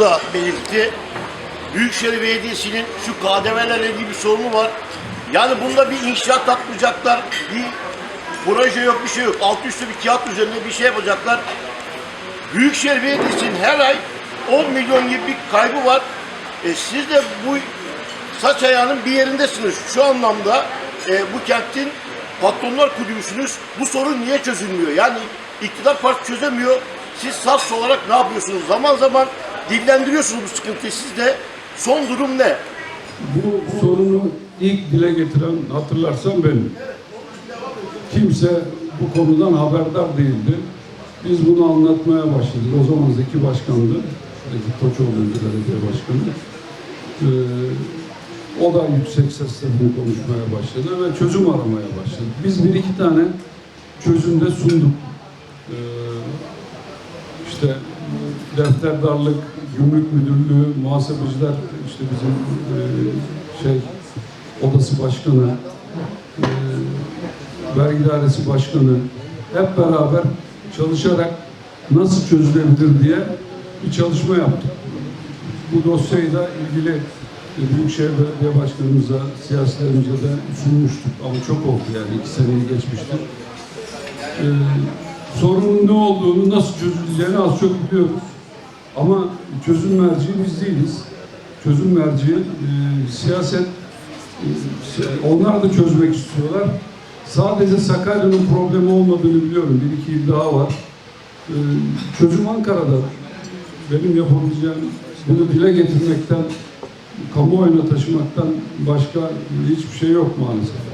da belirtti. Büyükşehir Belediyesi'nin şu KDV'lerle ilgili bir sorunu var. Yani bunda bir inşaat atmayacaklar, bir proje yok, bir şey yok. Altı üstü bir kağıt üzerinde bir şey yapacaklar. Büyükşehir Belediyesi'nin her ay 10 milyon gibi bir kaybı var. E, siz de bu saç ayağının bir yerindesiniz. Şu anlamda e, bu kentin patronlar kulübüsünüz. Bu sorun niye çözülmüyor? Yani iktidar partisi çözemiyor. Siz SAS olarak ne yapıyorsunuz? Zaman zaman dillendiriyorsunuz bu sıkıntıyı. Siz de son durum ne? Bu sorunu ilk dile getiren hatırlarsan benim. Kimse bu konudan haberdar değildi. Biz bunu anlatmaya başladık. O zaman Zeki Başkan'dı. Zeki Toçoğlu'ydu belediye başkanı. Ee, o da yüksek sesle bunu konuşmaya başladı ve çözüm aramaya başladı. Biz bir iki tane çözüm de sunduk. Ee, işte defterdarlık, gümrük müdürlüğü, muhasebeciler, işte bizim e, şey odası başkanı, e, vergi dairesi başkanı hep beraber çalışarak nasıl çözülebilir diye bir çalışma yaptık. Bu dosyayı da ilgili e, Büyükşehir Belediye Başkanımıza, siyasilerimize de sunmuştuk. Ama çok oldu yani iki seneyi geçmiştir. Ee, sorunun ne olduğunu, nasıl çözüleceğini az çok biliyoruz. Ama çözüm merciği biz değiliz. Çözüm merciği e, siyaset, e, onlar da çözmek istiyorlar. Sadece Sakarya'nın problemi olmadığını biliyorum. Bir iki il daha var. E, çözüm Ankara'da. Benim yapabileceğim bunu dile getirmekten, kamuoyuna taşımaktan başka hiçbir şey yok maalesef.